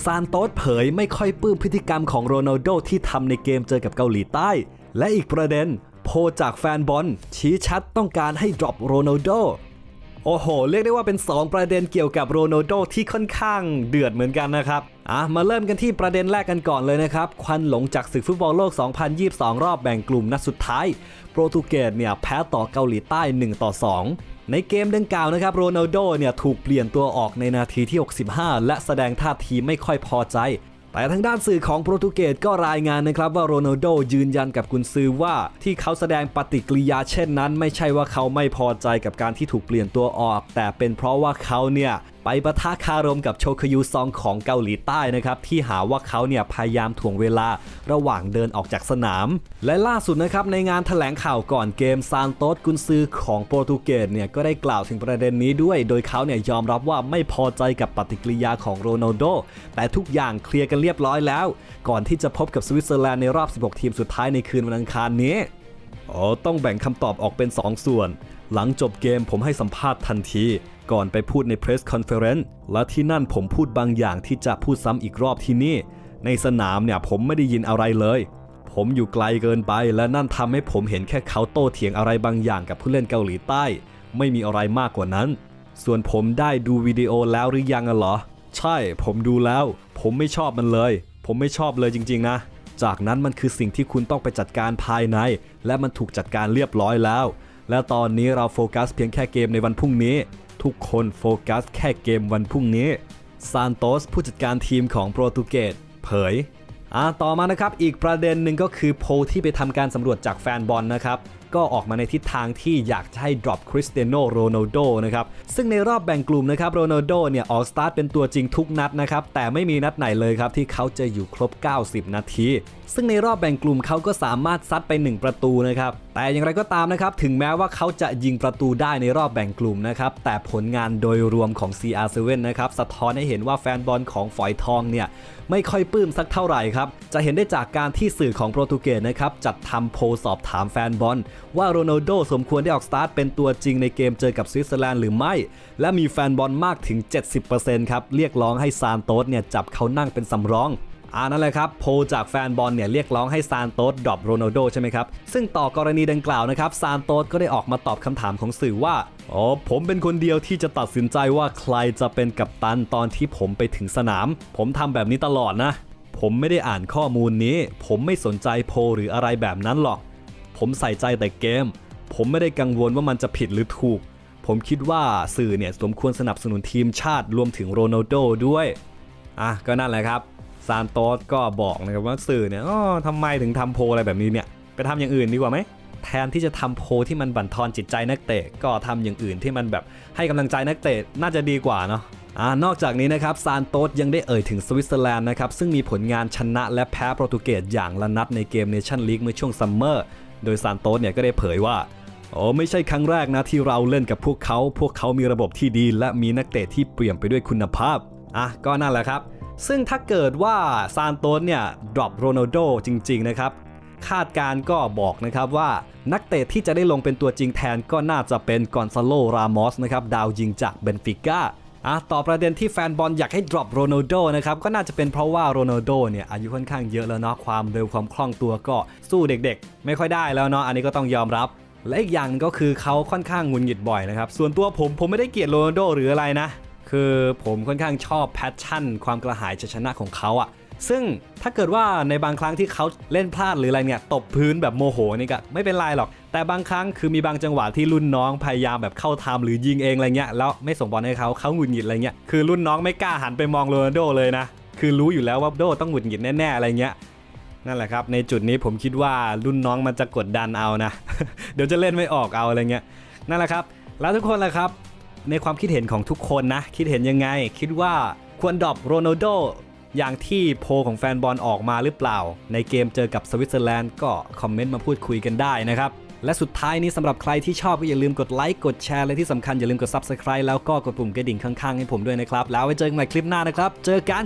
ซานโตสเผยไม่ค่อยปลื้มพฤติกรรมของโรนัลโดที่ทำในเกมเจอกับเกาหลีใต้ และอีกประเด็น โพจากแฟนบอลชี้ชัดต้องการให้ดรอปโรนัลโดโอ้โห เรียกได้ว่าเป็น 2 ประเด็นเกี่ยวกับโรนัลโดที่ค่อนข้างเดือดเหมือนกันนะครับ อะ มาเริ่มกันที่ประเด็นแรกกันก่อนเลยนะครับ ควันหลงจากศึกฟุตบอลโลก 2022 รอบแบ่งกลุ่มนัดสุดท้าย โปรตุเกสเนี่ยแพ้ต่อเกาหลีใต้ 1 ต่อ 2 ในเกมดังกล่าวนะครับโรนัลโดเนี่ยถูกเปลี่ยนตัวออกในนาทีที่ 65 และแสดงท่าทีไม่ค่อยพอใจ แต่ทางด้านสื่อของโปรตุเกสก็รายงานนะครับว่าโรนัลโดยืนยันกับกุนซือว่าที่เขาแสดงปฏิกิริยาเช่นนั้น ไม่ใช่ว่าเขาไม่พอใจกับการที่ถูกเปลี่ยนตัวออก แต่เป็นเพราะว่าเขาเนี่ย ไปปะทะคารมกับโชคยูซองของเกาหลีใต้นะครับ ที่หาว่าเขาเนี่ยพยายามถ่วงเวลาระหว่างเดินออกจากสนาม และล่าสุดนะครับ ในงานแถลงข่าวก่อนเกมซานโตสกุนซือของโปรตุเกสเนี่ยก็ได้กล่าวถึงประเด็นนี้ด้วย โดยเขาเนี่ยยอมรับว่าไม่พอใจกับปฏิกิริยาของโรนัลโดแต่ทุกอย่างเคลียร์กันเรียบร้อยแล้ว ก่อนที่จะพบกับสวิตเซอร์แลนด์ในรอบ 16 ทีมสุดท้ายในคืนวันอังคารนี้อ๋อต้องแบ่งคำตอบออกเป็น 2 ส่วน หลังจบเกมผมให้สัมภาษณ์ทันที ก่อนไปพูดในเพรสคอนเฟอเรนซ์และที่นั่นผมพูดบางอย่างที่จะพูดซ้ำอีกรอบที่นี่ ในสนามเนี่ยผมไม่ได้ยินอะไรเลย ผมอยู่ไกลเกินไปและนั่นทำให้ผมเห็นแค่เขาโต้เถียงอะไรบางอย่างกับผู้เล่นเกาหลีใต้ ไม่มีอะไรมากกว่านั้น ส่วนผมได้ดูวิดีโอแล้วหรือยังอะเหรอ ใช่ ผมดูแล้ว ผมไม่ชอบมันเลย ผมไม่ชอบเลยจริง ๆ นะ จากนั้นมันคือสิ่งที่คุณต้องไปจัดการภายใน และมันถูกจัดการเรียบร้อยแล้ว และตอนนี้เราโฟกัสเพียงแค่เกมในวันพรุ่งนี้ ทุกคนโฟกัสแค่เกมวันพรุ่งนี้ ซานโตสผู้จัดการทีมของโปรตุเกสเผยอ่าต่อมานะครับ อีกประเด็นหนึ่งก็คือโพลที่ไปทำการสำรวจจากแฟนบอลนะครับ ก็ออกมาในทิศทางที่อยากจะให้ drop Cristiano Ronaldo นะครับ ซึ่งในรอบแบ่งกลุ่มนะครับโรนัลโดเนี่ย ออกสตาร์ทเป็นตัวจริงทุกนัดนะครับ แต่ไม่มีนัดไหนเลยครับ ที่เขาจะอยู่ครบ 90 นาที ซึ่งในรอบแบ่งกลุ่มเขาก็สามารถซัดไป 1 ประตูนะครับ แต่อย่างไรก็ตามนะครับ ถึงแม้ว่าเขาจะยิงประตูได้ในรอบแบ่งกลุ่มนะครับ แต่ผลงานโดยรวมของ CR7 นะครับ สะท้อนให้เห็นว่าแฟนบอลของฝอยทองเนี่ย ไม่ค่อยปลื้มสักเท่าไหร่ครับ จะเห็นได้จากการที่สื่อของโปรตุเกสนะครับ จัดทำโพลสอบถามแฟนบอล ว่าโรนัลโดสมควรได้ออกสตาร์ทเป็นตัวจริงในเกมเจอกับสวิตเซอร์แลนด์หรือไม่ และมีแฟนบอลมากถึง 70%ครับเรียกร้องให้ซานโตสเนี่ยจับเขานั่งเป็นสำรอง อานั่นแหละครับโพจากแฟนบอลเนี่ยเรียกร้องให้ซานโตสดรอปโรนัลโดใช่ไหมครับ ซึ่งต่อกรณีดังกล่าวนะครับซานโตสก็ได้ออกมาตอบคำถามของสื่อว่า อ๋อ ผมเป็นคนเดียวที่จะตัดสินใจว่าใครจะเป็นกัปตันตอนที่ผมไปถึงสนาม ผมทำแบบนี้ตลอดนะ ผมไม่ได้อ่านข้อมูลนี้ ผมไม่สนใจโพหรืออะไรแบบนั้นหรอก ผมใส่ใจแต่เกม ผมไม่ได้กังวลว่ามันจะผิดหรือถูก ผมคิดว่าสื่อเนี่ยสมควรสนับสนุนทีมชาติรวมถึงโรนัลโดด้วยอะก็นั่นแหละครับ ซานโตสก็บอกนะครับว่าสื่อเนี่ยอ๋อทำไมถึงทำโพอะไรแบบนี้เนี่ยไปทำอย่างอื่นดีกว่าไหมแทนที่จะทำโพที่มันบั่นทอนจิตใจนักเตะก็ทำอย่างอื่นที่มันแบบให้กำลังใจนักเตะน่าจะดีกว่าเนาะอนอกจากนี้นะครับซานโตสยังได้เอ่ยถึงสวิตเซอร์แลนด์นะครับซึ่งมีผลงานชนะและแพ้โปรตุเกสอย่างละนัดในเกมเนชั่นลีกเมื่อช่วงซัมเมอร์โดยซานโตสเนี่ยก็ได้เผยว่าโอ้ไม่ใช่ครั้งแรกนะที่เราเล่นกับพวกเขา พวกเขามีระบบที่ดี และมีนักเตะที่เปลี่ยนไปด้วยคุณภาพอะก็นั่นแหละครับ ซึ่งถ้าเกิดว่าซานโตสเนี่ยดรอปโรนัลโดจริง ๆ นะครับ คาดการก็บอกนะครับว่านักเตะที่จะได้ลงเป็นตัวจริงแทนก็น่าจะเป็นกอนซาโล รามอสนะครับดาวยิงจากเบนฟิก้าอะต่อประเด็นที่แฟนบอลอยากให้ drop โรนัลโดนะครับก็น่าจะเป็นเพราะว่าโรนัลโดเนี่ยอายุค่อนข้างเยอะแล้วเนาะความเร็วความคล่องตัวก็สู้เด็กๆ ไม่ค่อยได้แล้วเนาะอันนี้ก็ต้องยอมรับ และอีกอย่างก็คือเขาค่อนข้างหงุนหงิดบ่อยนะครับส่วนตัวผมผมไม่ได้เกลียดโรนัลโดหรืออะไรนะ คือผมค่อนข้างชอบแพชชั่น ความกระหายจะชนะของเขาอะซึ่งถ้าเกิดว่าในบางครั้งที่เขาเล่นพลาดหรืออะไรเนี่ยตบพื้นแบบโมโหนี่ก็ไม่เป็นไรหรอก แต่บางครั้งคือมีบางจังหวะที่รุ่นน้องพยายามแบบเข้าทำหรือยิงเองอะไรเงี้ยแล้วไม่ส่งบอลให้เขาเขาหงุดหงิดอะไรเงี้ยคือรุ่นน้องไม่กล้าหันไปมองโรนัลโดเลยนะ คือรู้อยู่แล้วว่าโดต้องหงุดหงิดแน่ๆอะไรเงี้ยนั่นแหละครับในจุดนี้ผมคิดว่ารุ่นน้องมันจะกดดันเอานะ เดี๋ยวจะเล่นไม่ออกเอาอะไรเงี้ยนั่นแหละครับ แล้วทุกคนล่ะครับ ในความคิดเห็นของทุกคนนะ คิดเห็นยังไง คิดว่าควรดรอปโรนัลโดอย่างที่โพลของแฟนบอลออกมาหรือเปล่า ในเกมเจอกับสวิตเซอร์แลนด์ก็คอมเมนต์มาพูดคุยกันได้นะครับ และสุดท้ายนี้สำหรับใครที่ชอบก็อย่าลืมกดไลค์กดแชร์และที่สำคัญอย่าลืมกด Subscribe แล้วก็กดปุ่มกระดิ่งข้างๆให้ผมด้วยนะครับ แล้วไว้เจอกันใหม่คลิปหน้านะครับ เจอกัน